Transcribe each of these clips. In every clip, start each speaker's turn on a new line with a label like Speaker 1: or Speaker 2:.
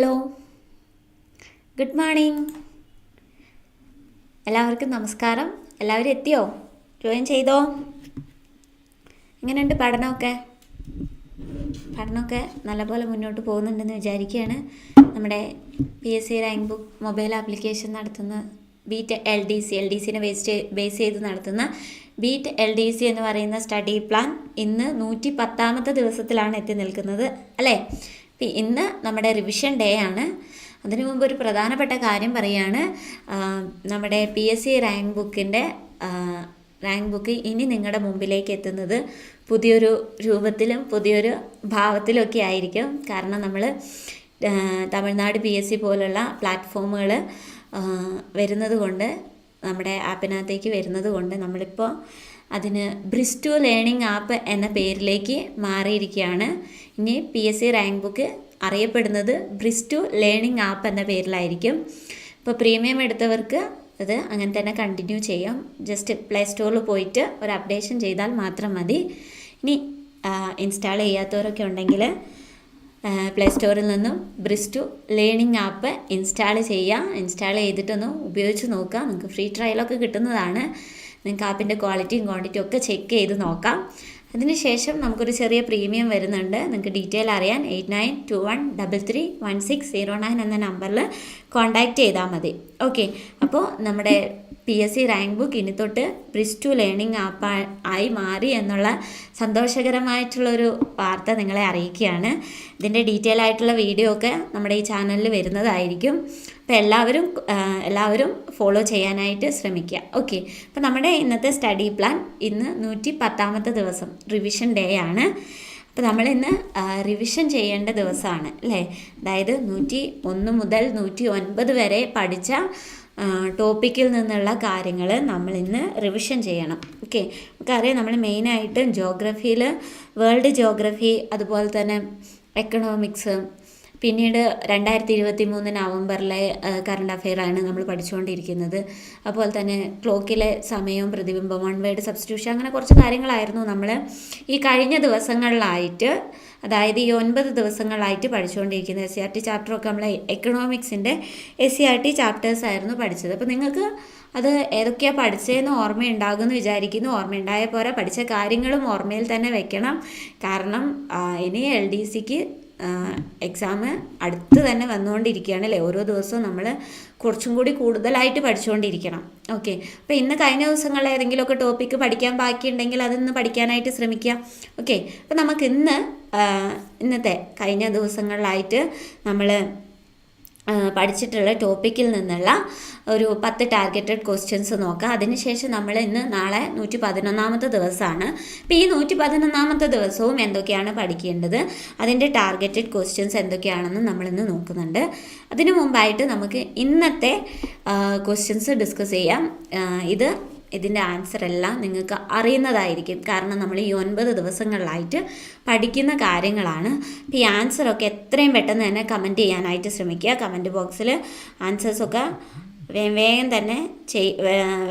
Speaker 1: Hello. Good morning. എല്ലാവർക്കും നമസ്കാരം. എല്ലാവരും എത്തിയോ? ജോയിൻ ചെയ്തോ? എങ്ങനെയുണ്ട് പഠനമൊക്കെ? പഠനമൊക്കെ നല്ലപോലെ മുന്നോട്ട് പോകുന്നുണ്ടെന്ന് വിചാരിക്കുകയാണ്. നമ്മുടെ P S C rank book mobile application നടത്തുന്ന beat L D C L D സിനെ base base ചെയ്ത് നടത്തുന്ന ബീറ്റ് എൽ ഡി സി എന്ന് പറയുന്ന സ്റ്റഡി പ്ലാൻ ഇന്ന് നൂറ്റി പത്താമത്തെ ദിവസത്തിലാണ് എത്തി നിൽക്കുന്നത്. അല്ലേ? ഇന്ന് നമ്മുടെ റിവിഷൻ ഡേ ആണ്. അതിനു മുമ്പ് ഒരു പ്രധാനപ്പെട്ട കാര്യം പറയുകയാണ് നമ്മുടെ പി എസ് സി റാങ്ക് ബുക്കിന്റെ റാങ്ക് ബുക്ക് ഇനി നിങ്ങളുടെ മുമ്പിലേക്ക് എത്തുന്നത് പുതിയൊരു രൂപത്തിലും പുതിയൊരു ഭാവത്തിലൊക്കെ ആയിരിക്കും. കാരണം നമ്മൾ തമിഴ്നാട് പി എസ് സി പോലുള്ള പ്ലാറ്റ്ഫോമുകൾ വരുന്നത് കൊണ്ട് നമ്മുടെ ആപ്പിനകത്തേക്ക് വരുന്നത് കൊണ്ട് നമ്മളിപ്പോൾ അതിന് ബ്രിസ്റ്റു ലേണിംഗ് ആപ്പ് എന്ന പേരിലേക്ക് മാറിയിരിക്കുകയാണ്. ഇനി P S C rank book അറിയപ്പെടുന്നത് ബ്രിസ്റ്റു ലേണിംഗ് ആപ്പ് എന്ന പേരിലായിരിക്കും. ഇപ്പോൾ പ്രീമിയം എടുത്തവർക്ക് അത് അങ്ങനെ തന്നെ കണ്ടിന്യൂ ചെയ്യാം. ജസ്റ്റ് പ്ലേ സ്റ്റോറിൽ പോയിട്ട് ഒരു അപ്ഡേഷൻ ചെയ്താൽ മാത്രം മതി. ഇനി ഇൻസ്റ്റാൾ ചെയ്യാത്തവരൊക്കെ ഉണ്ടെങ്കിൽ പ്ലേ സ്റ്റോറിൽ നിന്നും ബ്രിസ്റ്റു ലേണിംഗ് ആപ്പ് ഇൻസ്റ്റാൾ ചെയ്യുക ഇൻസ്റ്റാൾ ചെയ്തിട്ടൊന്ന് ഉപയോഗിച്ച് നോക്കുക നിങ്ങൾക്ക് ഫ്രീ ട്രയലൊക്കെ കിട്ടുന്നതാണ്. നിങ്ങൾക്ക് ആപ്പിന്റെ ക്വാളിറ്റിയും ക്വാണ്ടിറ്റിയും ഒക്കെ ചെക്ക് ചെയ്ത് നോക്കാം. അതിനുശേഷം നമുക്കൊരു ചെറിയ പ്രീമിയം വരുന്നുണ്ട്. നിങ്ങൾക്ക് ഡീറ്റെയിൽ അറിയാൻ eight nine two one double three one six zero nine എന്ന നമ്പറിൽ കോൺടാക്റ്റ് ചെയ്താൽ മതി. ഓക്കെ അപ്പോൾ നമ്മുടെ P S C rank book ഇനി തൊട്ട് ബ്രിസ് ടു ലേണിംഗ് ആപ്പ് ആയി മാറി എന്നുള്ള സന്തോഷകരമായിട്ടുള്ളൊരു വാർത്ത നിങ്ങളെ അറിയിക്കുകയാണ്. ഇതിന്റെ ഡീറ്റെയിൽ ആയിട്ടുള്ള വീഡിയോ ഒക്കെ നമ്മുടെ ഈ ചാനലിൽ വരുന്നതായിരിക്കും. അപ്പോൾ എല്ലാവരും എല്ലാവരും ഫോളോ ചെയ്യാനായിട്ട് ശ്രമിക്കുക. ഓക്കെ അപ്പോൾ നമ്മുടെ ഇന്നത്തെ സ്റ്റഡി പ്ലാൻ ഇന്ന് നൂറ്റി പത്താമത്തെ ദിവസം റിവിഷൻ ഡേ ആണ്. അപ്പോൾ നമ്മൾ ഇന്ന് റിവിഷൻ ചെയ്യേണ്ട ദിവസമാണ് അല്ലേ? അതായത് നൂറ്റി ഒന്ന് മുതൽ നൂറ്റി ഒൻപത് വരെ പഠിച്ച ടോപ്പിക്കിൽ നിന്നുള്ള കാര്യങ്ങൾ നമ്മൾ ഇന്ന് റിവിഷൻ ചെയ്യണം. ഓക്കെ നമുക്കറിയാം നമ്മൾ മെയിനായിട്ട് ജോഗ്രഫിയിൽ വേൾഡ് ജോഗ്രഫി അതുപോലെ തന്നെ എക്കണോമിക്സ് പിന്നീട് രണ്ടായിരത്തി ഇരുപത്തി മൂന്ന് നവംബറിലെ കറണ്ട് അഫെയറാണ് നമ്മൾ പഠിച്ചുകൊണ്ടിരിക്കുന്നത്. അതുപോലെ തന്നെ ക്ലോക്കിലെ സമയവും പ്രതിബിംബം വൺ വേഡ് സബ്സ്റ്റിറ്റ്യൂഷൻ അങ്ങനെ കുറച്ച് കാര്യങ്ങളായിരുന്നു നമ്മൾ ഈ കഴിഞ്ഞ ദിവസങ്ങളിലായിട്ട് അതായത് ഈ ഒൻപത് ദിവസങ്ങളായിട്ട് പഠിച്ചുകൊണ്ടിരിക്കുന്നത്. എസ് സി ആർ ടി ചാപ്റ്ററൊക്കെ നമ്മൾ എക്കണോമിക്സിന്റെ S C R T chapters ആയിരുന്നു പഠിച്ചത്. അപ്പോൾ നിങ്ങൾക്ക് അത് ഏതൊക്കെയാണ് പഠിച്ചതെന്ന് ഓർമ്മയുണ്ടാകുമെന്ന് വിചാരിക്കുന്നു. ഓർമ്മയുണ്ടായ പോരാ പഠിച്ച കാര്യങ്ങളും ഓർമ്മയിൽ തന്നെ വെക്കണം. കാരണം ഇനി എൽ ഡി സിക്ക് എക്സാം അടുത്ത് തന്നെ വന്നുകൊണ്ടിരിക്കുകയാണ് അല്ലേ ഓരോ ദിവസവും നമ്മൾ കുറച്ചും കൂടി കൂടുതലായിട്ട് പഠിച്ചുകൊണ്ടിരിക്കണം. ഓക്കെ അപ്പോൾ ഇന്ന് കഴിഞ്ഞ ദിവസങ്ങളിൽ ഏതെങ്കിലുമൊക്കെ ടോപ്പിക്ക് പഠിക്കാൻ ബാക്കിയുണ്ടെങ്കിൽ അതൊന്ന് പഠിക്കാനായിട്ട് ശ്രമിക്കുക. ഓക്കെ അപ്പോൾ നമുക്ക് ഇന്ന് ഇന്നത്തെ കഴിഞ്ഞ ദിവസങ്ങളിലായിട്ട് നമ്മൾ പഠിച്ചിട്ടുള്ള ടോപ്പിക്കിൽ നിന്നുള്ള ഒരു പത്ത് ടാർഗറ്റഡ് ക്വസ്റ്റ്യൻസ് നോക്കാം. അതിനുശേഷം നമ്മൾ ഇന്ന് നാളെ നൂറ്റി പതിനൊന്നാമത്തെ ദിവസമാണ്. അപ്പോൾ ഈ നൂറ്റി പതിനൊന്നാമത്തെ ദിവസവും എന്തൊക്കെയാണ് പഠിക്കേണ്ടത്? അതിന്റെ ടാർഗറ്റഡ് ക്വസ്റ്റ്യൻസ് എന്തൊക്കെയാണെന്ന് നമ്മളിന്ന് നോക്കുന്നുണ്ട്. അതിനു മുമ്പായിട്ട് നമുക്ക് ഇന്നത്തെ ക്വസ്റ്റ്യൻസ് ഡിസ്കസ് ചെയ്യാം. ഇത് ഇതിന്റെ ആൻസർ എല്ലാം നിങ്ങൾക്ക് അറിയുന്നതായിരിക്കും. കാരണം നമ്മൾ ഈ ഒൻപത് ദിവസങ്ങളിലായിട്ട് പഠിക്കുന്ന കാര്യങ്ങളാണ്. അപ്പോൾ ഈ ആൻസറൊക്കെ എത്രയും പെട്ടെന്ന് തന്നെ കമന്റ് ചെയ്യാനായിട്ട് ശ്രമിക്കുക. കമന്റ് ബോക്സിൽ ആൻസേഴ്സൊക്കെ വേഗം വേഗം തന്നെ ചെയ്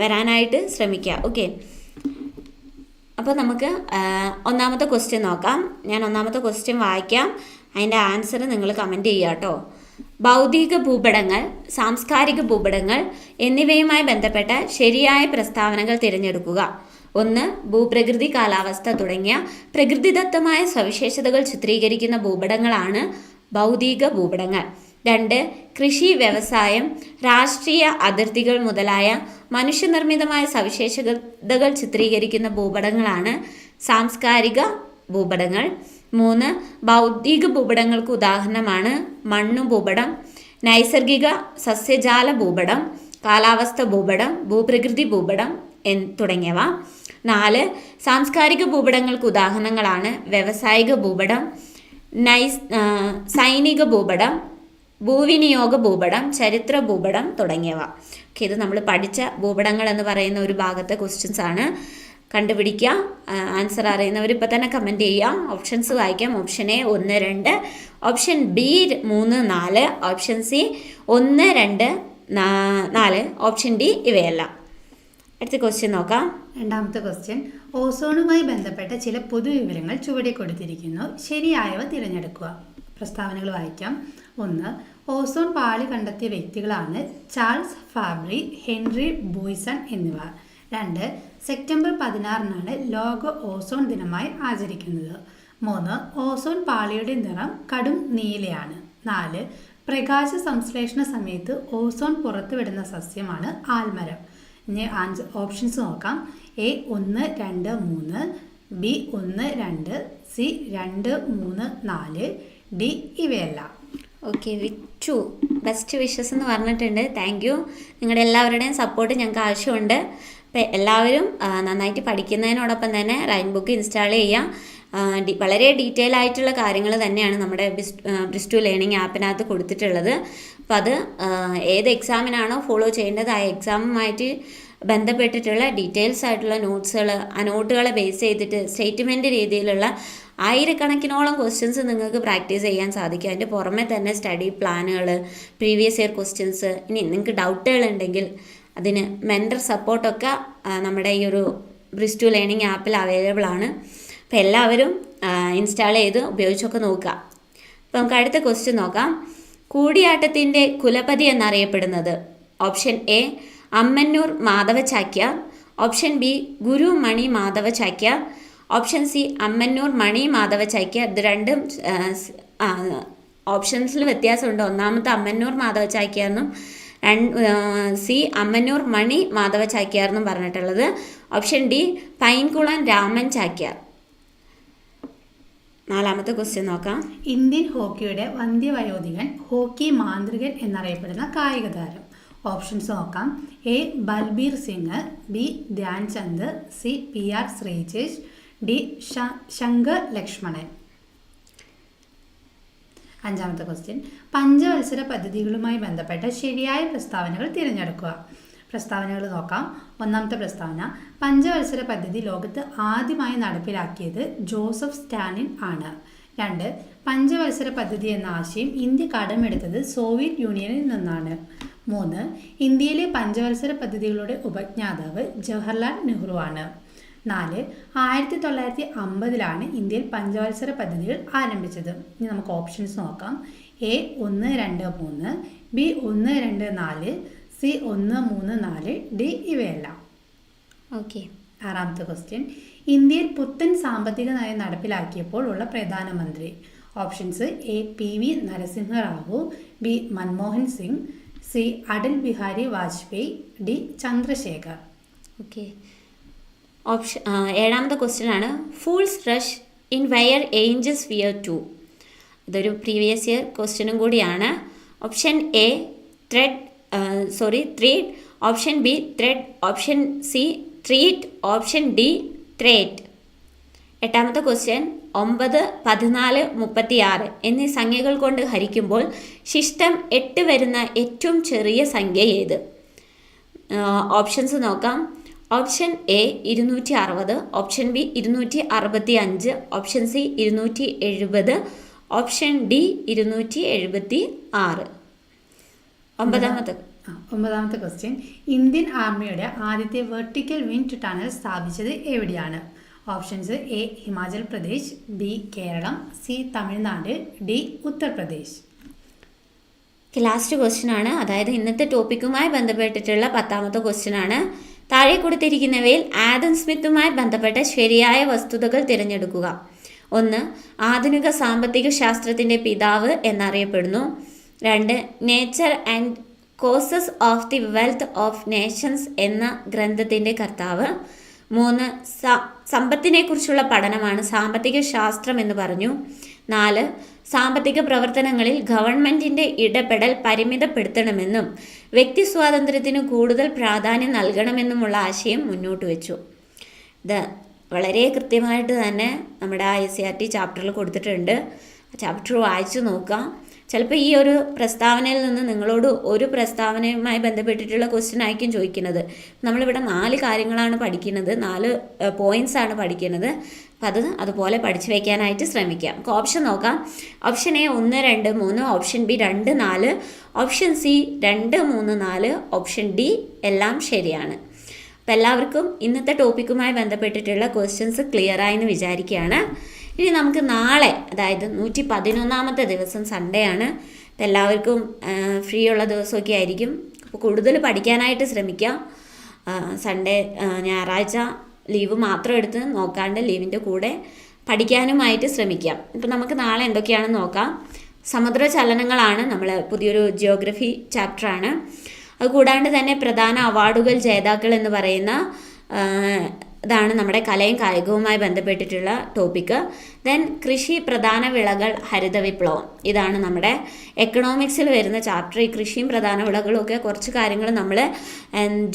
Speaker 1: വരാനായിട്ട് ശ്രമിക്കുക. ഓക്കെ അപ്പോൾ നമുക്ക് ഒന്നാമത്തെ ക്വസ്റ്റ്യൻ നോക്കാം. ഞാൻ ഒന്നാമത്തെ ക്വസ്റ്റ്യൻ വായിക്കാം. അതിന്റെ ആൻസർ നിങ്ങൾ കമന്റ് ചെയ്യുക കേട്ടോ. ഭൗതിക ഭൂപടങ്ങൾ സാംസ്കാരിക ഭൂപടങ്ങൾ എന്നിവയുമായി ബന്ധപ്പെട്ട ശരിയായ പ്രസ്താവനകൾ തിരഞ്ഞെടുക്കുക. ഒന്ന് ഭൂപ്രകൃതി കാലാവസ്ഥ തുടങ്ങിയ പ്രകൃതിദത്തമായ സവിശേഷതകൾ ചിത്രീകരിക്കുന്ന ഭൂപടങ്ങളാണ് ഭൗതിക ഭൂപടങ്ങൾ. രണ്ട് കൃഷി വ്യവസായം രാഷ്ട്രീയ അതിർത്തികൾ മുതലായ മനുഷ്യനിർമ്മിതമായ സവിശേഷതകൾ ചിത്രീകരിക്കുന്ന ഭൂപടങ്ങളാണ് സാംസ്കാരിക ഭൂപടങ്ങൾ. മൂന്ന് ഭൗതിക ഭൂപടങ്ങൾക്ക് ഉദാഹരണമാണ് മണ്ണു ഭൂപടം നൈസർഗിക സസ്യജാല ഭൂപടം കാലാവസ്ഥ ഭൂപടം ഭൂപ്രകൃതി ഭൂപടം എൻ തുടങ്ങിയവ. നാല് സാംസ്കാരിക ഭൂപടങ്ങൾക്ക് ഉദാഹരണങ്ങളാണ് വ്യവസായിക ഭൂപടം നൈസ് സൈനിക ഭൂപടം ഭൂവിനിയോഗ ഭൂപടം ചരിത്ര ഭൂപടം തുടങ്ങിയവ. ഓക്കെ ഇത് നമ്മൾ പഠിച്ച ഭൂപടങ്ങൾ എന്ന് പറയുന്ന ഒരു ഭാഗത്തെ ക്വസ്റ്റ്യൻസ് ആണ്. കണ്ടുപിടിക്കുക ആൻസർ അറിയുന്നവർ ഇപ്പോൾ തന്നെ കമന്റ് ചെയ്യാം. ഓപ്ഷൻസ് വായിക്കാം. ഓപ്ഷൻ എ ഒന്ന് രണ്ട്. ഓപ്ഷൻ ബി മൂന്ന് നാല്. ഓപ്ഷൻ സി ഒന്ന് രണ്ട് നാല്. ഓപ്ഷൻ ഡി ഇവയെല്ലാം. അടുത്ത ക്വസ്റ്റ്യൻ നോക്കാം.
Speaker 2: രണ്ടാമത്തെ ക്വസ്റ്റ്യൻ ഓസോണുമായി ബന്ധപ്പെട്ട ചില പൊതുവിവരങ്ങൾ ചുവടെ കൊടുത്തിരിക്കുന്നു. ശരിയായവ തിരഞ്ഞെടുക്കുക. പ്രസ്താവനകൾ വായിക്കാം. ഒന്ന് ഓസോൺ പാളി കണ്ടെത്തിയ വ്യക്തികളാണ് ചാൾസ് ഫാബ്രി ഹെൻറി ബോയ്സൺ എന്നിവർ രണ്ട് സെപ്റ്റംബർ പതിനാറിനാണ് ലോക ഓസോൺ ദിനമായി ആചരിക്കുന്നത്. മൂന്ന് ഓസോൺ പാളിയുടെ നിറം കടും നീലയാണ്. നാല് പ്രകാശ സംശ്ലേഷണ സമയത്ത് ഓസോൺ പുറത്തുവിടുന്ന സസ്യമാണ് ആൽമരം. ഇനി അഞ്ച് ഓപ്ഷൻസ് നോക്കാം. എ ഒന്ന് രണ്ട് മൂന്ന് ബി ഒന്ന് രണ്ട് സി രണ്ട് മൂന്ന് നാല് ഡി ഇവയല്ല.
Speaker 1: ഓക്കെ വിറ്റു. ബെസ്റ്റ് വിഷസ് എന്ന് പറഞ്ഞിട്ടുണ്ട്. Thank you. നിങ്ങളുടെ എല്ലാവരുടെയും സപ്പോർട്ട് ഞങ്ങൾക്ക് ആവശ്യമുണ്ട്. അപ്പോൾ എല്ലാവരും നന്നായിട്ട് പഠിക്കുന്നതിനോടൊപ്പം തന്നെ റൈൻ ബുക്ക് ഇൻസ്റ്റാൾ ചെയ്യുക വളരെ ഡീറ്റെയിൽ ആയിട്ടുള്ള കാര്യങ്ങൾ തന്നെയാണ് നമ്മുടെ ബ്രിസ്റ്റു ലേണിംഗ് ആപ്പിനകത്ത് കൊടുത്തിട്ടുള്ളത്. അപ്പോൾ അത് ഏത് എക്സാമിനാണോ ഫോളോ ചെയ്യേണ്ടത് ആ എക്സാമുമായിട്ട് ബന്ധപ്പെട്ടിട്ടുള്ള ഡീറ്റെയിൽസ് ആയിട്ടുള്ള നോട്ട്സുകൾ ആ നോട്ടുകളെ ബേസ് ചെയ്തിട്ട് സ്റ്റേറ്റ്മെന്റ് രീതിയിലുള്ള ആയിരക്കണക്കിനോളം ക്വസ്റ്റ്യൻസ് നിങ്ങൾക്ക് പ്രാക്ടീസ് ചെയ്യാൻ സാധിക്കും. അതിന്റെ പുറമെ തന്നെ സ്റ്റഡി പ്ലാനുകൾ പ്രീവിയസ് ഇയർ ക്വസ്റ്റ്യൻസ് ഇനി നിങ്ങൾക്ക് ഡൗട്ടുകൾ ഉണ്ടെങ്കിൽ അതിന് മെന്റർ സപ്പോർട്ടൊക്കെ നമ്മുടെ ഈ ഒരു ബ്രിസ്റ്റു ലേണിംഗ് ആപ്പിൽ അവൈലബിൾ ആണ്. അപ്പോൾ എല്ലാവരും ഇൻസ്റ്റാൾ ചെയ്ത് ഉപയോഗിച്ചൊക്കെ നോക്കുക. അപ്പോൾ നമുക്ക് അടുത്ത ക്വസ്റ്റ്യൻ നോക്കാം. കൂടിയാട്ടത്തിന്റെ കുലപതി എന്നറിയപ്പെടുന്നത് option A Ammannur Madhava Chakya option B Guru Mani Madhava Chakya option C Ammannur Mani Madhava Chakya ഇത് രണ്ടും ഓപ്ഷൻസിൽ വ്യത്യാസമുണ്ട്. ഒന്നാമത്തെ അമ്മന്നൂർ മാധവ ചാക്യാർന്നും രണ്ട് സി അമ്മന്നൂർ മണി മാധവ ചാക്യാർ എന്നും പറഞ്ഞിട്ടുള്ളത്. Option D Painkulam Raman Chakyar. നാലാമത്തെ ക്വസ്റ്റ്യൻ നോക്കാം.
Speaker 2: ഇന്ത്യൻ ഹോക്കിയുടെ വന്ധ്യവയോധികൻ ഹോക്കി മാന്ത്രികൻ എന്നറിയപ്പെടുന്ന കായിക താരം. ഓപ്ഷൻസ് നോക്കാം. A Balbir Singh B Dhyan Chand C P R Sreejesh D Shankar Lakshmanan. അഞ്ചാമത്തെ ക്വസ്റ്റ്യൻ പഞ്ചവത്സര പദ്ധതികളുമായി ബന്ധപ്പെട്ട ശരിയായ പ്രസ്താവനകൾ തിരഞ്ഞെടുക്കുക. പ്രസ്താവനകൾ നോക്കാം. ഒന്നാമത്തെ പ്രസ്താവന പഞ്ചവത്സര പദ്ധതി ലോകത്ത് ആദ്യമായി നടപ്പിലാക്കിയത് ജോസഫ് സ്റ്റാലിൻ ആണ്. രണ്ട് പഞ്ചവത്സര പദ്ധതി എന്ന ആശയം ഇന്ത്യ കടമെടുത്തത് സോവിയറ്റ് യൂണിയനിൽ നിന്നാണ്. മൂന്ന് ഇന്ത്യയിലെ പഞ്ചവത്സര പദ്ധതികളുടെ ഉപജ്ഞാതാവ് ജവഹർലാൽ നെഹ്റു ആണ്. നാല് ആയിരത്തി തൊള്ളായിരത്തി അമ്പതിലാണ് ഇന്ത്യയിൽ പഞ്ചവത്സര പദ്ധതികൾ ആരംഭിച്ചത്. ഇനി നമുക്ക് ഓപ്ഷൻസ് നോക്കാം. എ ഒന്ന് രണ്ട് മൂന്ന് ബി ഒന്ന് രണ്ട് നാല് സി ഒന്ന് മൂന്ന് നാല് ഡി ഇവയെല്ലാം.
Speaker 1: ഓക്കെ
Speaker 2: ആറാമത്തെ ക്വസ്റ്റ്യൻ ഇന്ത്യയിൽ പുത്തൻ സാമ്പത്തിക നയം നടപ്പിലാക്കിയപ്പോൾ ഉള്ള പ്രധാനമന്ത്രി. Options A P V Narasimha Rao B Manmohan Singh C Atal Bihari Vajpayee D Chandrashekhar.
Speaker 1: Okay option ഏഴാമത്തെ ക്വസ്റ്റ്യൻ ആണ് fools rush in where angels fear to ഇതൊരു പ്രീവിയസ് ഇയർ ക്വസ്റ്റ്യനും കൂടിയാണ്. Option A thread sorry tread option B thread option C treat option D threat എട്ടാമത്തെ question ഒമ്പത് പതിനാല് മുപ്പത്തിയാറ്. എന്നീ സംഖ്യകൾ കൊണ്ട് ഹരിക്കുമ്പോൾ ശിഷ്ടം എട്ട് വരുന്ന ഏറ്റവും ചെറിയ സംഖ്യ ഏത്? ഓപ്ഷൻസ് നോക്കാം. ഓപ്ഷൻ എ ഇരുന്നൂറ്റി അറുപത് ഓപ്ഷൻ ബി ഇരുന്നൂറ്റി അറുപത്തി അഞ്ച് ഓപ്ഷൻ സി ഇരുന്നൂറ്റി എഴുപത് ഓപ്ഷൻ ഡി ഇരുന്നൂറ്റി എഴുപത്തി ആറ് ഒമ്പതാമത്തെ
Speaker 2: ഒമ്പതാമത്തെ ക്വസ്റ്റ്യൻ ഇന്ത്യൻ ആർമിയുടെ ആദ്യത്തെ വെർട്ടിക്കൽ വിൻഡ് ടണൽ സ്ഥാപിച്ചത് എവിടെയാണ്? Options A Himachal Pradesh B Keralam C Tamil Nadu D Uttar Pradesh.
Speaker 1: Last question ആണ്. അതായത് ഇന്നത്തെ ടോപ്പിക്കുമായി ബന്ധപ്പെട്ടിട്ടുള്ള പത്താമത്തെ ക്വസ്റ്റ്യൻ ആണ്. താഴെ കൊടുത്തിരിക്കുന്നവയിൽ ആദം സ്മിത്തുമായി ബന്ധപ്പെട്ട ശരിയായ വസ്തുതകൾ തിരഞ്ഞെടുക്കുക. ഒന്ന് ആധുനിക സാമ്പത്തിക ശാസ്ത്രത്തിന്റെ പിതാവ് എന്നറിയപ്പെടുന്നു. രണ്ട് nature and causes of the wealth of nations എന്ന ഗ്രന്ഥത്തിന്റെ കർത്താവ്. മൂന്ന് സമ്പത്തിനെക്കുറിച്ചുള്ള പഠനമാണ് സാമ്പത്തിക ശാസ്ത്രം എന്ന് പറഞ്ഞു. നാല് സാമ്പത്തിക പ്രവർത്തനങ്ങളിൽ ഗവൺമെന്റിന്റെ ഇടപെടൽ പരിമിതപ്പെടുത്തണമെന്നും വ്യക്തി സ്വാതന്ത്ര്യത്തിന് കൂടുതൽ പ്രാധാന്യം നൽകണമെന്നുമുള്ള ആശയം മുന്നോട്ട് വെച്ചു. ഇത് വളരെ കൃത്യമായിട്ട് തന്നെ നമ്മുടെ എസ് സി ആർ ടി ചാപ്റ്ററിൽ കൊടുത്തിട്ടുണ്ട്. ചാപ്റ്റർ വായിച്ചു നോക്കാം. ചിലപ്പോൾ ഈ ഒരു പ്രസ്താവനയിൽ നിന്ന് നിങ്ങളോട് ഒരു പ്രസ്താവനയുമായി ബന്ധപ്പെട്ടിട്ടുള്ള ക്വസ്റ്റ്യൻ ആയിരിക്കും ചോദിക്കുന്നത്. നമ്മളിവിടെ നാല് കാര്യങ്ങളാണ് പഠിക്കുന്നത്. നാല് പോയിന്റ്സ് ആണ് പഠിക്കുന്നത്. അപ്പം അത് അതുപോലെ പഠിച്ചു വയ്ക്കാനായിട്ട് ശ്രമിക്കാം. നമുക്ക് ഓപ്ഷൻ നോക്കാം. ഓപ്ഷൻ എ ഒന്ന് രണ്ട് മൂന്ന് ഓപ്ഷൻ ബി രണ്ട് നാല് ഓപ്ഷൻ സി രണ്ട് മൂന്ന് നാല് ഓപ്ഷൻ ഡി എല്ലാം ശരിയാണ്. അപ്പം എല്ലാവർക്കും ഇന്നത്തെ ടോപ്പിക്കുമായി ബന്ധപ്പെട്ടിട്ടുള്ള ക്വസ്റ്റ്യൻസ് ക്ലിയർ ആയെന്ന് വിചാരിക്കുകയാണ്. ഇനി നമുക്ക് നാളെ അതായത് നൂറ്റി പതിനൊന്നാമത്തെ ദിവസം സൺഡേ ആണ്. അപ്പം എല്ലാവർക്കും ഫ്രീ ഉള്ള ദിവസമൊക്കെ ആയിരിക്കും. അപ്പോൾ കൂടുതൽ പഠിക്കാനായിട്ട് ശ്രമിക്കുക സൺഡേ ഞായറാഴ്ച ലീവ് മാത്രം എടുത്ത് നോക്കാണ്ട് ലീവിന്റെ കൂടെ പഠിക്കാനുമായിട്ട് ശ്രമിക്കാം. ഇപ്പം നമുക്ക് നാളെ എന്തൊക്കെയാണെന്ന് നോക്കാം. സമുദ്ര ചലനങ്ങളാണ് നമ്മൾ പുതിയൊരു ജിയോഗ്രഫി ചാപ്റ്ററാണ് അത് കൂടാണ്ട് തന്നെ പ്രധാന അവാർഡുകൾ ജേതാക്കൾ എന്ന് പറയുന്ന ഇതാണ് നമ്മുടെ കലയും കായികവുമായി ബന്ധപ്പെട്ടിട്ടുള്ള ടോപ്പിക്ക് ദെൻ കൃഷി പ്രധാന വിളകൾ ഹരിത വിപ്ലവം. ഇതാണ് നമ്മുടെ എക്കണോമിക്സിൽ വരുന്ന ചാപ്റ്റർ ഈ കൃഷിയും പ്രധാന വിളകളും ഒക്കെ കുറച്ച് കാര്യങ്ങൾ നമ്മൾ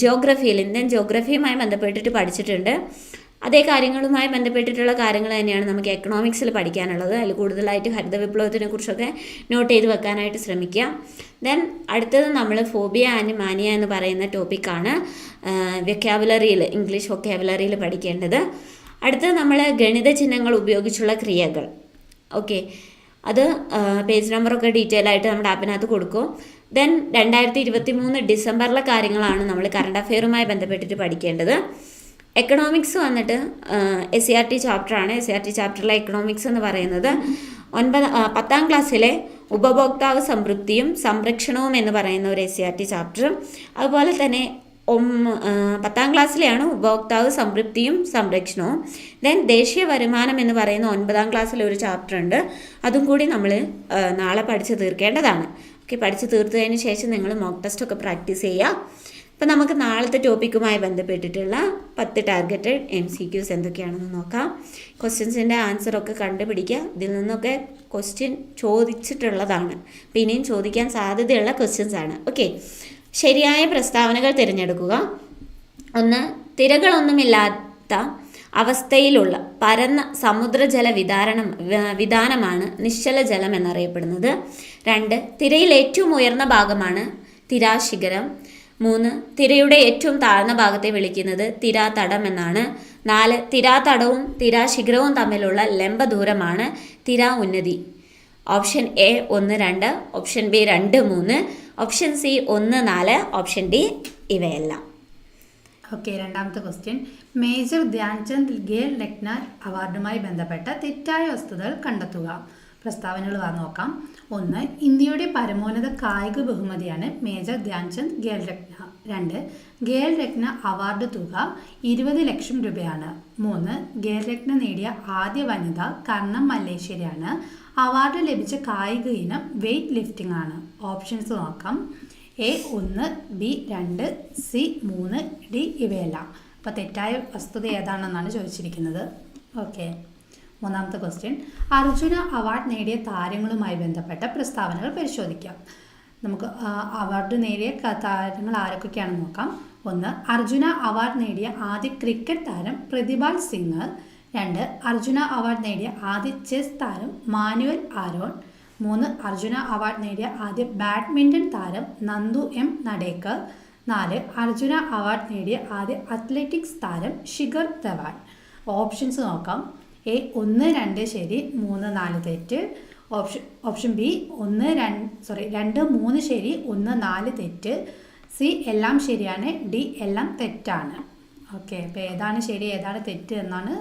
Speaker 1: ജോഗ്രഫിയിൽ ഇന്ത്യൻ ജോഗ്രഫിയുമായി ബന്ധപ്പെട്ടിട്ട് പഠിച്ചിട്ടുണ്ട്. അതേ കാര്യങ്ങളുമായി ബന്ധപ്പെട്ടിട്ടുള്ള കാര്യങ്ങൾ തന്നെയാണ് നമുക്ക് എക്കണോമിക്സിൽ പഠിക്കാനുള്ളത്. അതിൽ കൂടുതലായിട്ട് ഹരിത വിപ്ലവത്തിനെ കുറിച്ചൊക്കെ നോട്ട് ചെയ്ത് വെക്കാനായിട്ട് ശ്രമിക്കുക. ദെൻ അടുത്തത് നമ്മൾ ഫോബിയ ആൻഡ് മാനിയ എന്ന് പറയുന്ന ടോപ്പിക്കാണ് വെക്കാബുലറിയിൽ ഇംഗ്ലീഷ് വൊക്കാബുലറിയിൽ പഠിക്കേണ്ടത്. അടുത്തത് നമ്മൾ ഗണിത ചിഹ്നങ്ങൾ ഉപയോഗിച്ചുള്ള ക്രിയകൾ. ഓക്കെ അത് പേജ് നമ്പറൊക്കെ ഡീറ്റെയിൽ ആയിട്ട് നമ്മുടെ ആപ്പിനകത്ത് കൊടുക്കും. ദെൻ രണ്ടായിരത്തി ഇരുപത്തി മൂന്ന് ഡിസംബറിലെ കാര്യങ്ങളാണ് നമ്മൾ കറണ്ട് അഫെയറുമായി ബന്ധപ്പെട്ടിട്ട് പഠിക്കേണ്ടത്. എക്കണോമിക്സ് വന്നിട്ട് എസ് സി ആർ ടി ചാപ്റ്ററാണ് എസ് സി ആർ ടി ചാപ്റ്ററിലെ എക്കണോമിക്സ് എന്ന് പറയുന്നത്. ഒൻപത് പത്താം ക്ലാസ്സിലെ ഉപഭോക്താവ് സംതൃപ്തിയും സംരക്ഷണവും എന്ന് പറയുന്ന ഒരു S C R T chapter അതുപോലെ തന്നെ ഒം പത്താം ക്ലാസ്സിലെയാണ് ഉപഭോക്താവ് സംതൃപ്തിയും സംരക്ഷണവും. ദെൻ ദേശീയ വരുമാനം എന്ന് പറയുന്ന ഒൻപതാം ക്ലാസ്സിലെ ഒരു ചാപ്റ്റർ ഉണ്ട്. അതും കൂടി നമ്മൾ നാളെ പഠിച്ച് തീർക്കേണ്ടതാണ്. ഓക്കെ പഠിച്ച് തീർത്തതിന് ശേഷം നിങ്ങൾ മോക്ക് ടെസ്റ്റൊക്കെ പ്രാക്ടീസ് ചെയ്യുക. അപ്പം നമുക്ക് നാളത്തെ ടോപ്പിക്കുമായി ബന്ധപ്പെട്ടിട്ടുള്ള പത്ത് ടാർഗറ്റഡ് എം സി ക്യൂസ് എന്തൊക്കെയാണെന്ന് നോക്കാം. ക്വസ്റ്റ്യൻസിന്റെ ആൻസറൊക്കെ കണ്ടുപിടിക്കുക. ഇതിൽ നിന്നൊക്കെ ക്വസ്റ്റ്യൻ ചോദിച്ചിട്ടുള്ളതാണ്. അപ്പം ഇനിയും ചോദിക്കാൻ സാധ്യതയുള്ള ക്വസ്റ്റ്യൻസ് ആണ്. ഓക്കെ ശരിയായ പ്രസ്താവനകൾ തിരഞ്ഞെടുക്കുക. ഒന്ന് തിരകളൊന്നുമില്ലാത്ത അവസ്ഥയിലുള്ള പരന്ന സമുദ്രജല വിതാരണം വിധാനമാണ് നിശ്ചല ജലം എന്നറിയപ്പെടുന്നത്. രണ്ട് തിരയിൽ ഏറ്റവും ഉയർന്ന ഭാഗമാണ് തിരാശിഖരം. മൂന്ന് തിരയുടെ ഏറ്റവും താഴ്ന്ന ഭാഗത്തെ വിളിക്കുന്നത് തിരാതടം എന്നാണ് നാല് തിരാതടവും തിരാശിഖരവും തമ്മിലുള്ള ലംബ ദൂരമാണ് തിരാ ഉന്നതി ഓപ്ഷൻ എ ഒന്ന് രണ്ട് ഓപ്ഷൻ ബി രണ്ട് മൂന്ന് ഓപ്ഷൻ സി ഒന്ന് നാല് ഓപ്ഷൻ ഡി ഇവയെല്ലാം.
Speaker 2: ഓക്കെ രണ്ടാമത്തെ ക്വസ്റ്റ്യൻ. മേജർ ധ്യാൻചന്ദ് ഖേൽ രത്ന അവാർഡുമായി ബന്ധപ്പെട്ട തെറ്റായ വസ്തുതകൾ കണ്ടെത്തുക. പ്രസ്താവനകൾ വാ നോക്കാം. ഒന്ന് ഇന്ത്യയുടെ പരമോന്നത കായിക ബഹുമതിയാണ് മേജർ ധ്യാൻചന്ദ് ഖേൽ രത്ന രണ്ട് ഖേൽ രത്ന അവാർഡ് തുക ഇരുപത് ലക്ഷം രൂപയാണ്. മൂന്ന് ഖേൽ രത്ന നേടിയ ആദ്യ വനിത കർണം മല്ലേശ്വരിയാണ് അവാർഡ് ലഭിച്ച കായിക ഇനം വെയ്റ്റ് ലിഫ്റ്റിംഗ് ആണ്. ഓപ്ഷൻസ് നോക്കാം. എ ഒന്ന് ബി രണ്ട് സി മൂന്ന് ഡി ഇവയെല്ലാം. അപ്പോൾ തെറ്റായ വസ്തുത ഏതാണെന്നാണ് ചോദിച്ചിരിക്കുന്നത്? ഓക്കെ. മൂന്നാമത്തെ ക്വസ്റ്റ്യൻ അർജുന അവാർഡ് നേടിയ താരങ്ങളുമായി ബന്ധപ്പെട്ട പ്രസ്താവനകൾ പരിശോധിക്കാം. നമുക്ക് അവാർഡ് നേടിയ താരങ്ങൾ ആരൊക്കെയാണെന്ന് നോക്കാം. ഒന്ന് അർജുന അവാർഡ് നേടിയ ആദ്യ ക്രിക്കറ്റ് താരം പ്രതിഭാൽ സിംഗ്. രണ്ട് അർജുന അവാർഡ് നേടിയ ആദ്യ ചെസ് താരം മാനുവൽ ആരോൺ. മൂന്ന് അർജുന അവാർഡ് നേടിയ ആദ്യ ബാഡ്മിന്റൺ താരം നന്ദു എം നടേക്കർ നാല് അർജുന അവാർഡ് നേടിയ ആദ്യ അത്ലറ്റിക്സ് താരം ഷിഖർ ധവാൻ. ഓപ്ഷൻസ് നോക്കാം. എ ഒന്ന് രണ്ട് ശരി മൂന്ന് നാല് തെറ്റ്. ഓപ്ഷൻ ഓപ്ഷൻ ബി ഒന്ന് രണ്ട് സോറി രണ്ട് മൂന്ന് ശരി ഒന്ന് നാല് തെറ്റ്. സി എല്ലാം ശരിയാണ്. ഡി എല്ലാം തെറ്റാണ്. ഓക്കെ അപ്പോൾ ഏതാണ് ശരി ഏതാണ് തെറ്റ് എന്നാണ്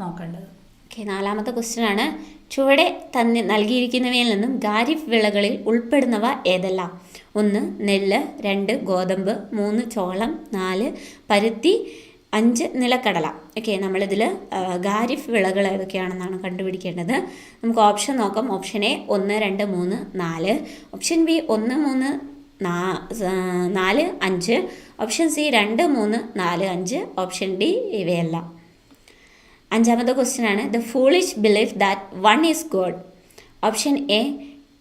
Speaker 2: നോക്കേണ്ടത്.
Speaker 1: ഓക്കെ നാലാമത്തെ ക്വസ്റ്റ്യൻ ആണ്. ചുവടെ തന്നെ നൽകിയിരിക്കുന്നവയിൽ നിന്നും ഖാരിഫ് വിളകളിൽ ഉൾപ്പെടുന്നവ ഏതെല്ലാം? ഒന്ന് നെല്ല് രണ്ട് ഗോതമ്പ് മൂന്ന് ചോളം നാല് പരുത്തി അഞ്ച് നിലക്കടല. ഓക്കെ നമ്മളിതിൽ ഖാരിഫ് വിളകൾ ഏതൊക്കെയാണെന്നാണ് കണ്ടുപിടിക്കേണ്ടത്. നമുക്ക് ഓപ്ഷൻ നോക്കാം. ഓപ്ഷൻ എ ഒന്ന് രണ്ട് മൂന്ന് നാല്. ഓപ്ഷൻ ബി ഒന്ന് മൂന്ന് നാല് അഞ്ച്. ഓപ്ഷൻ സി രണ്ട് മൂന്ന് നാല് അഞ്ച്. ഓപ്ഷൻ ഡി ഇവയെല്ലാം. അഞ്ചാമത്തെ ക്വസ്റ്റ്യൻ ആണ്. The foolish belief that one is god option A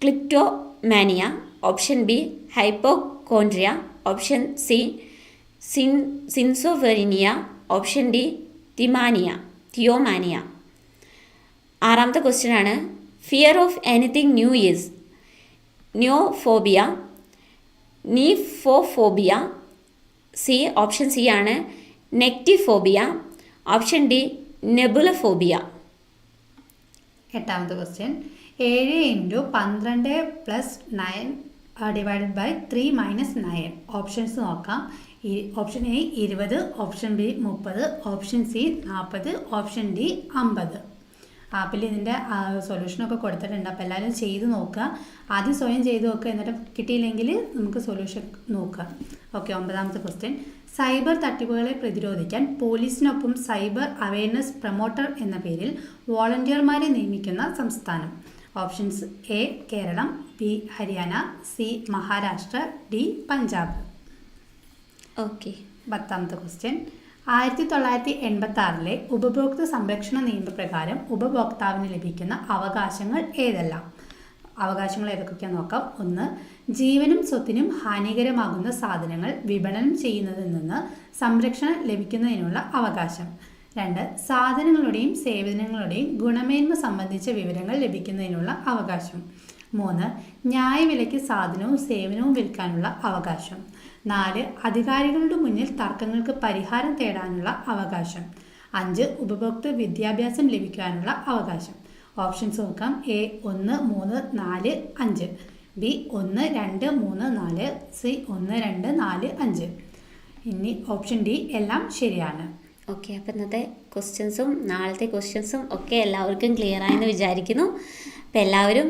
Speaker 1: kleptomania option B hypochondria option C sin schizophrenia option D തിമാനിയ തിയോമാനിയ. ആറാമത്തെ ക്വസ്റ്റ്യൻ ആണ് fear of anything new is neophobia nephophobia C option C ആണ് noctiphobia option D നെബുലഫോബിയ.
Speaker 2: എട്ടാമത്തെ question ഏഴ് into പന്ത്രണ്ട് plus nine divided by three minus nine. Options നോക്കാം. Option A ഇരുപത് option B മുപ്പത് ഓപ്ഷൻ സി നാൽപ്പത് ഓപ്ഷൻ ഡി അമ്പത്. ആപ്പിൽ ഇതിന്റെ സൊല്യൂഷനൊക്കെ കൊടുത്തിട്ടുണ്ട്. അപ്പോൾ എല്ലാവരും ചെയ്ത് നോക്കുക. ആദ്യം സ്വയം ചെയ്ത് നോക്കുക. എന്നിട്ട് കിട്ടിയില്ലെങ്കിൽ നമുക്ക് സൊല്യൂഷൻ നോക്കുക. ഓക്കെ ഒമ്പതാമത്തെ ക്വസ്റ്റ്യൻ സൈബർ തട്ടിപ്പുകളെ പ്രതിരോധിക്കാൻ പോലീസിനൊപ്പം സൈബർ അവയർനെസ് പ്രൊമോട്ടർ എന്ന പേരിൽ വോളണ്ടിയർമാരെ നിയമിക്കുന്ന സംസ്ഥാനം. Options A Keralam B Haryana C Maharashtra D Punjab.
Speaker 1: Okay
Speaker 2: പത്താമത്തെ ക്വസ്റ്റ്യൻ ആയിരത്തി തൊള്ളായിരത്തി എൺപത്തി ആറിലെ ഉപഭോക്തൃ സംരക്ഷണ നിയമപ്രകാരം ഉപഭോക്താവിന് ലഭിക്കുന്ന അവകാശങ്ങൾ ഏതെല്ലാം? അവകാശങ്ങൾ ഏതൊക്കെയാണെന്ന് നോക്കാം. ഒന്ന് ജീവനും സ്വത്തിനും ഹാനികരമാകുന്ന സാധനങ്ങൾ വിപണനം ചെയ്യുന്നതിൽ നിന്ന് സംരക്ഷണം ലഭിക്കുന്നതിനുള്ള അവകാശം. രണ്ട് സാധനങ്ങളുടെയും സേവനങ്ങളുടെയും ഗുണമേന്മ സംബന്ധിച്ച വിവരങ്ങൾ ലഭിക്കുന്നതിനുള്ള അവകാശം. മൂന്ന് ന്യായവിലയ്ക്ക് സാധനവും സേവനവും വിൽക്കാനുള്ള അവകാശം. നാല് അധികാരികളുടെ മുന്നിൽ തർക്കങ്ങൾക്ക് പരിഹാരം തേടാനുള്ള അവകാശം. അഞ്ച് ഉപഭോക്തൃ വിദ്യാഭ്യാസം ലഭിക്കാനുള്ള അവകാശം. ഓപ്ഷൻസ് നോക്കാം. എ ഒന്ന് മൂന്ന് നാല് അഞ്ച്. ബി ഒന്ന് രണ്ട് മൂന്ന് നാല്. സി ഒന്ന് രണ്ട് നാല് അഞ്ച്. ഇനി ഓപ്ഷൻ ഡി എല്ലാം ശരിയാണ്.
Speaker 1: ഓക്കെ അപ്പം ഇന്നത്തെ ക്വസ്റ്റ്യൻസും നാളത്തെ ക്വസ്റ്റ്യൻസും ഒക്കെ എല്ലാവർക്കും ക്ലിയർ ആയെന്ന് വിചാരിക്കുന്നു. അപ്പോൾ എല്ലാവരും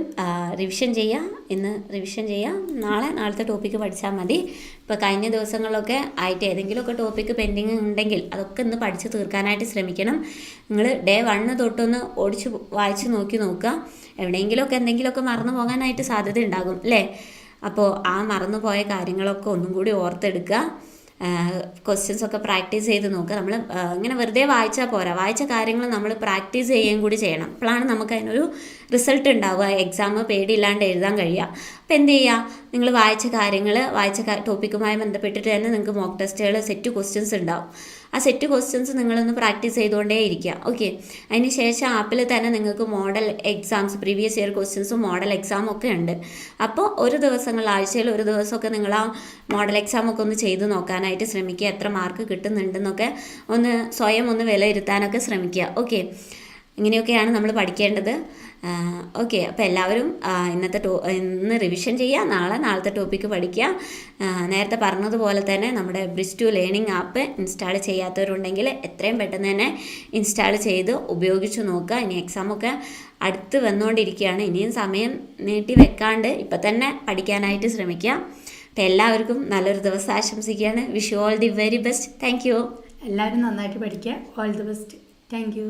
Speaker 1: റിവിഷൻ ചെയ്യുക. ഇന്ന് റിവിഷൻ ചെയ്യാം നാളെ നാളത്തെ ടോപ്പിക്ക് പഠിച്ചാൽ മതി. ഇപ്പോൾ കഴിഞ്ഞ ദിവസങ്ങളിലൊക്കെ ആയിട്ട് ഏതെങ്കിലുമൊക്കെ ടോപ്പിക്ക് പെൻഡിങ് ഉണ്ടെങ്കിൽ അതൊക്കെ ഇന്ന് പഠിച്ച് തീർക്കാനായിട്ട് ശ്രമിക്കണം. നിങ്ങൾ ഡേ വണ്ണ് തൊട്ടൊന്ന് ഓടിച്ച് വായിച്ച് നോക്കി നോക്കുക. എവിടെയെങ്കിലുമൊക്കെ എന്തെങ്കിലുമൊക്കെ മറന്നു പോകാനായിട്ട് സാധ്യത ഉണ്ടാകും അല്ലേ? അപ്പോൾ ആ മറന്നു പോയ കാര്യങ്ങളൊക്കെ ഒന്നും കൂടി ഓർത്തെടുക്കുക. ക്വസ്റ്റ്യൻസ് ഒക്കെ പ്രാക്ടീസ് ചെയ്ത് നോക്കുക നമ്മൾ ഇങ്ങനെ വെറുതെ വായിച്ചാൽ പോരാ. വായിച്ച കാര്യങ്ങൾ നമ്മൾ പ്രാക്ടീസ് ചെയ്യുകയും കൂടി ചെയ്യണം. അപ്പോഴാണ് നമുക്ക് അതിനൊരു റിസൾട്ട് ഉണ്ടാവുക. എക്സാം പേടിയില്ലാണ്ട് എഴുതാൻ കഴിയുക. അപ്പോൾ എന്ത് ചെയ്യുക നിങ്ങൾ വായിച്ച കാര്യങ്ങൾ വായിച്ച ടോപ്പിക്കുമായി ബന്ധപ്പെട്ടിട്ട് തന്നെ നിങ്ങൾക്ക് മോക്ക് ടെസ്റ്റുകൾ സെറ്റ് ക്വസ്റ്റ്യൻസ് ഉണ്ടാവും. ആ സെറ്റ് ക്വസ്റ്റ്യൻസ് നിങ്ങളൊന്ന് പ്രാക്ടീസ് ചെയ്തുകൊണ്ടേ ഇരിക്കുക ഓക്കെ അതിന് ശേഷം ആപ്പിൽ തന്നെ നിങ്ങൾക്ക് മോഡൽ എക്സാംസ് പ്രീവിയസ് ഇയർ ക്വസ്റ്റ്യൻസും മോഡൽ എക്സാം ഒക്കെ ഉണ്ട്. അപ്പോൾ ഒരു ദിവസങ്ങൾ ആഴ്ചയിൽ ഒരു ദിവസമൊക്കെ നിങ്ങൾ ആ മോഡൽ എക്സാം ഒക്കെ ഒന്ന് ചെയ്ത് നോക്കാനായിട്ട് ശ്രമിക്കുക എത്ര മാർക്ക് കിട്ടുന്നുണ്ടെന്നൊക്കെ ഒന്ന് സ്വയം ഒന്ന് വിലയിരുത്താനൊക്കെ ശ്രമിക്കുക ഓക്കെ ഇങ്ങനെയൊക്കെയാണ് നമ്മൾ പഠിക്കേണ്ടത്. ഓക്കെ. അപ്പോൾ എല്ലാവരും ഇന്നത്തെ ടോ ഇന്ന് റിവിഷൻ ചെയ്യുക നാളെ നാളത്തെ ടോപ്പിക്ക് പഠിക്കുക. നേരത്തെ പറഞ്ഞതുപോലെ തന്നെ നമ്മുടെ Bris to learning app install ചെയ്യാത്തവരുണ്ടെങ്കിൽ എത്രയും പെട്ടെന്ന് തന്നെ ഇൻസ്റ്റാൾ ചെയ്ത് ഉപയോഗിച്ച് നോക്കുക. ഇനി എക്സാമൊക്കെ അടുത്ത് വന്നുകൊണ്ടിരിക്കുകയാണ്. ഇനിയും സമയം നീട്ടി വെക്കാണ്ട് ഇപ്പം തന്നെ പഠിക്കാനായിട്ട് ശ്രമിക്കുക. അപ്പോൾ എല്ലാവർക്കും നല്ലൊരു ദിവസം ആശംസിക്കുകയാണ്. Wish all the very best thank you
Speaker 2: എല്ലാവരും നന്നായിട്ട് പഠിക്കുക. All the best thank you